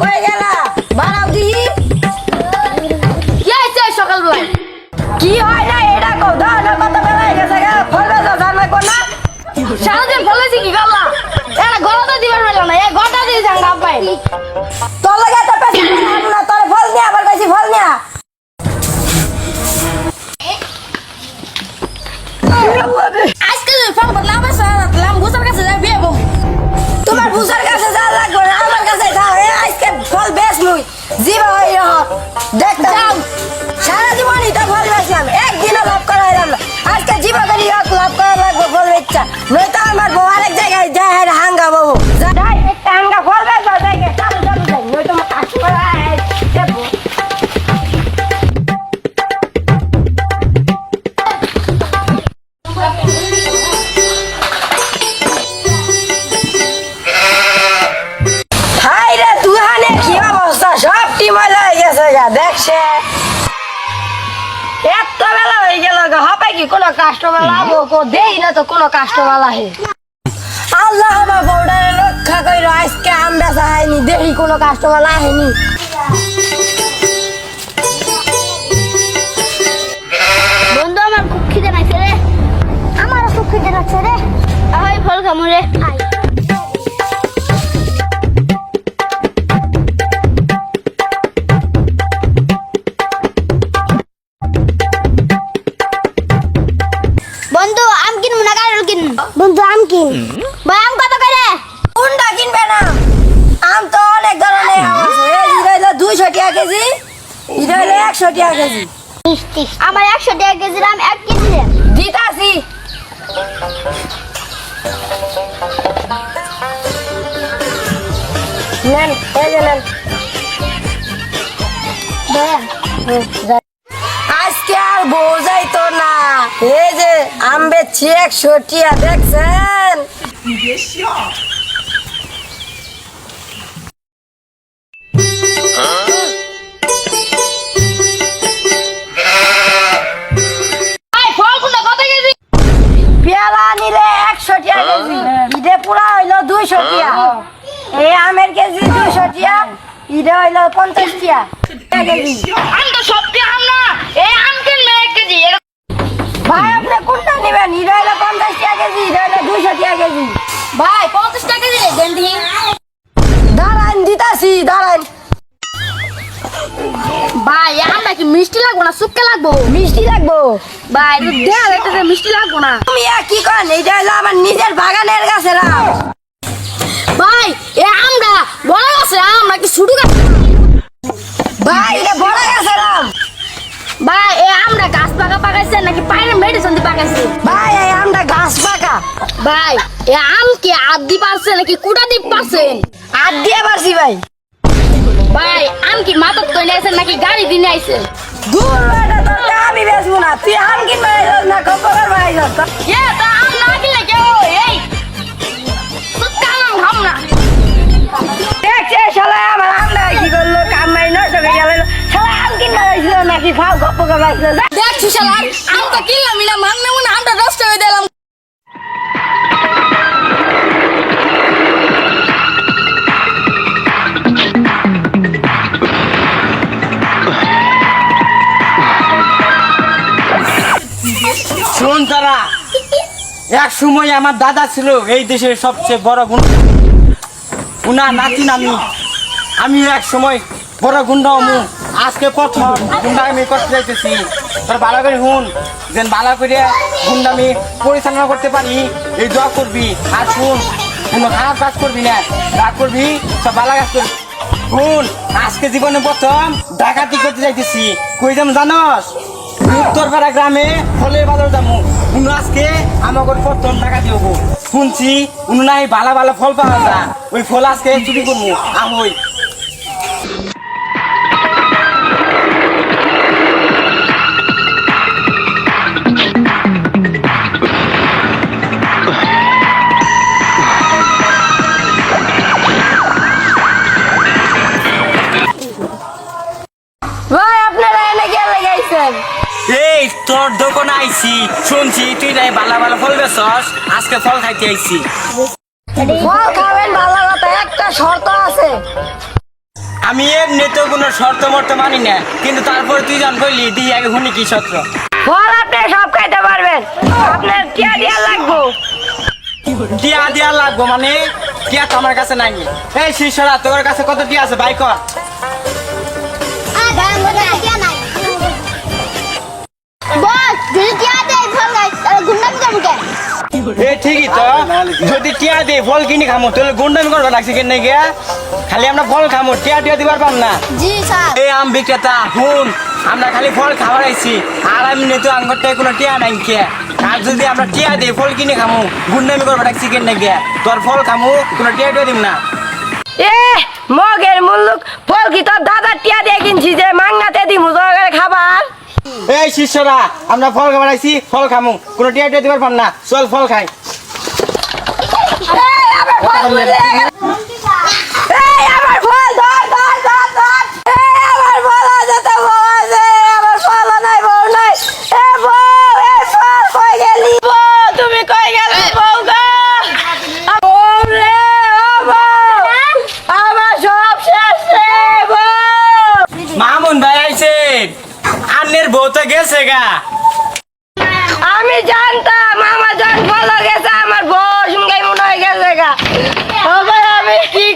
কয়ে গেলা। বাড়াও দিহি। কি হয়েছে সকালবেলায়। কি হয় না এটা দাও না কত বেলা হয়ে গেছে গা। ফল বেচা জানবে কোন না। সারাদিন ফলেছি কি করলা? এটা গলাতে দিবার বেলা না এই গটা দিয়ে যান আব্বাই। তোর লাগে তো পেছি না তোর ফল নিয়ে আবার কইছি ফল নিয়া। আজকে যদি দেখতে যাও অবস্থা সব হয়ে গেছে গা দেখছে? এত বেলা হয়ে গেল গা হবে কি কোনো কাস্টমার লাভ কো দেই না তো কোনো কাস্টমার আহে। আল্লাহ আমার বউডারে রক্ষা কইরো আজকে আম বেচা হয়নি দেখি কোনো কাস্টমার আহেনি। বন্ধু আমার খুব খিদে লাগছে রে। আমারও খুব খিদে লাগছে রে। আয় ফল খামু রে। বন্ধু আম কিনবো না কারোর কিনবো বন্ধু আম কিন। ভাই আম কত করে? কোনটা কিনবে না? আম তো অনেক ধরনের আম আছে। এই এটা হইল দুইশো টাকা কেজি। এটা হইল একশো টাকা কেজি। আমার একশো টাকা কেজির আম এক কেজি। দিতাছি। নেন এই যে নেন। আজকে আর বোঝাই তো না। এই যে আম বেচছি একশো টিয়া দেখছেন পেয়ালা নিলে একশো টিয়া কেজি। ইটে পুরা হইল দুইশো টিয়া এই আমের কেজি দুইশো টিয়া ইটে হইল পঞ্চাশ টিয়া। কেজি। আম তো সবটি আম না। ভাই আপনি কোনটা নেবেন? ইটে হইল পঞ্চাশ টিয়া কেজি ইটে হইল দুইশো টিয়া কেজি? ভাই পঞ্চাশ টাকা কেজি দেন দিই দাঁড়ান দিতাছি দাঁড়ান। ভাই আমটা কি মিষ্টি লাগবো না শুক্কে লাগবো? মিষ্টি লাগবো? ভাই দেখ একটা মিষ্টি লাগবো না। তুমি কি করেন এইটা হলো আমার নিজের বাগানের গাছের আম। ভাই এই আমটা বড় আছে আম নাকি ছোট গাছ ভাই এটা বড় গাছের আম। ভাই এই আমটা গাছ পাকা পাকাইছে নাকি ভাই এই আম কি আদি পারছে নাকি কুটা দি পারছেন আর দিয়ে পারছি ভাই? ভাই আম কি মাথার তো নিয়েছেন নাকি গাড়ি দিয়ে নিয়েছেন দূর এটা তো আমি বেচবো না। তুই আম কিনবে আইছস না কপকার ভাই এ তা আম না কিনলে কেউ? এই সুক্কা আম খাম না। দেখছে শালা আমার আমটা কি করল কাম নাই নষ্ট হয়ে গেল। শালা আম কিনবে আইছিল নাকি? খাও কপকার ভাই দেখ সুশালার আম তো কিনলাম না মান নেব না আমটা নষ্ট হয়ে দিলাম। তারা এক সময় আমার দাদা ছিল এই দেশের সবচেয়ে বড় গুণ উনার নাতি নামি আমি এক সময় বড় গুন্ডা হমু। আজকে প্রথম গুন্ডা আমি করতে যাইতেছি। তোর ভালো করে হুন। যেন ভালো করে গুন্ডা আমি পরিচালনা করতে পারি। এই দোয়া করবি। আর শুন, কোনো খারাপ কাজ করবি না। যা করবি, সব ভালো কাজ করবি। শুন আজকে জীবনে প্রথম ডাকাতি করতে যাইতেছি। কই যাম জানস? উত্তরপাড়া গ্রামে ফলের বাজার যাব আমাকে প্রথম টাকা দিব শুনছি, উনি নাই, ভালো ভালো ফল পাওয়া ওই ফল আজকে চুরি করব আমই ভাই, আপনারা এনে কে লাগাইছেন? এই তোর দোকানে আইছি। শুনছি তুই নাই ভালো ভালো ফল বেচস। আজকে ফল খাইতে আইছি। ফল খাবেন ভালো কথা একটা শর্ত আছে। আমি এমনি তো কোনো শর্ত মর্ত মানি না কিন্তু তারপরে তুই যখন কইলি দিই আগে শুনি কি শর্ত। ফল আপনি সব খাইতে পারবেন। আপনার টিয়া দিয়া লাগবো। টিয়া দেওয়া লাগবো মানে টিয়া তো আমার কাছে নাই। এই শিষ্যরা তোর কাছে কত টিয়া আছে? বাইক এ ঠিকই তো। যদি টিয়া দে ফল কিনি খামো তাহলে গুন্ডামি করবা লাগছে কেন গিয়া খালি আমরা ফল খামো টিয়া টিয়া দিবার পাম না। জি স্যার। এই আম বিক্রেতা হুন আমরা খালি ফল খাবার আইছি আর আমি তো আঙ্গর কোনো টিয়া নাই কে। আর যদি আমরা টিয়া দিই ফল কিনে খামু গুন্ডামি করবা লাগছি কেন গিয়া তোর ফল খামু কোনো টিয়া টিয়া দিম না। এ মগের মুল্লুক ফল কি তোর দাদা টিয়া দিয়ে কিনছি যে মাংনাতে দি মুজোগের খাবার এই শিষ্যরা আমরা ফল খাবারাইছি ফল খামু। কোনো টিয়া টিয়া দিবার পাম না। চল ফল খাই এই আমার ফল মুলে এই আমার ফল ধর ধর ধর ধর এই আমার ফল আছে তো বউ আছে আমার ফল নাই বউ নাই এ বউ এ ফল কই গেলি বউ তুমি কই গেলি বউ গো বউ রে ও বউ আমার সব শেষ রে বউ মামুন ভাই আইছেন আন্নের বউ গেছে গা। আমি জানতাম, আমার জন ফল গেছে, আমার বউ সঙ্গে মনে হয়ে গেছে গা। আবার আমি কি